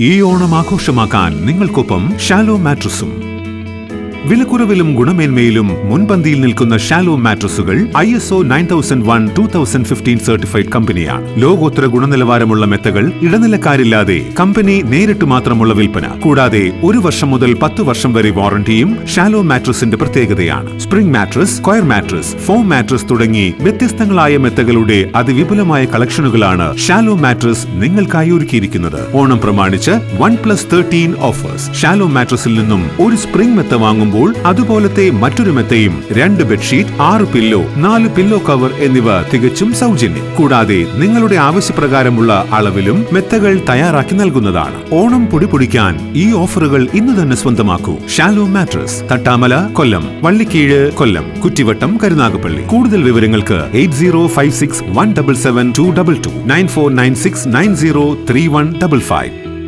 ഈ ഓണം ആഘോഷമാക്കാൻ നിങ്ങൾക്കൊപ്പം ഷാലോ മാട്രസും. വിലക്കുറവിലും ഗുണമേന്മയിലും മുൻപന്തിയിൽ നിൽക്കുന്ന shallow മാട്രസുകൾ I S O nine thousand one two thousand fifteen certified കമ്പനിയാണ്. ലോകോത്തര ഗുണനിലവാരമുള്ള മെത്തകൾ ഇടനിലക്കാരില്ലാതെ കമ്പനി നേരിട്ട് മാത്രമുള്ള വിൽപ്പന. കൂടാതെ ഒരു വർഷം മുതൽ പത്ത് വർഷം വരെ വാറന്റിയും ഷാലോ മാട്രസിന്റെ പ്രത്യേകതയാണ്. Spring mattress square mattress foam mattress തുടങ്ങി വ്യത്യസ്തങ്ങളായ മെത്തകളുടെ അതിവിപുലമായ കളക്ഷനുകളാണ് ഷാലോ മാട്രസ് നിങ്ങൾക്കായി ഒരുക്കിയിരിക്കുന്നത്. ഓണം പ്രമാണിച്ച് one plus thirteen offers. Shalo മാട്രസിൽ നിന്നും ഒരു സ്പ്രിംഗ് മെത്ത വാങ്ങുമ്പോൾ അതുപോലത്തെ മറ്റൊരു മെത്തയും രണ്ട് ബെഡ്ഷീറ്റ് ആറ് പില്ലോ നാല് പില്ലോ കവർ എന്നിവ തികച്ചും സൗജന്യം. കൂടാതെ നിങ്ങളുടെ ആവശ്യപ്രകാരമുള്ള അളവിലും മെത്തകൾ തയ്യാറാക്കി നൽകുന്നതാണ്. ഓണം പൊടിപൊടിക്കാൻ ഈ ഓഫറുകൾ ഇന്ന് തന്നെ സ്വന്തമാക്കൂ. Shallow mattress Thattamala Kollam Vallikkeezhu Kollam Kuttivattam Karunagappally. കൂടുതൽ വിവരങ്ങൾക്ക് eight zero five six one double seven two double two nine four nine six nine zero three one double five.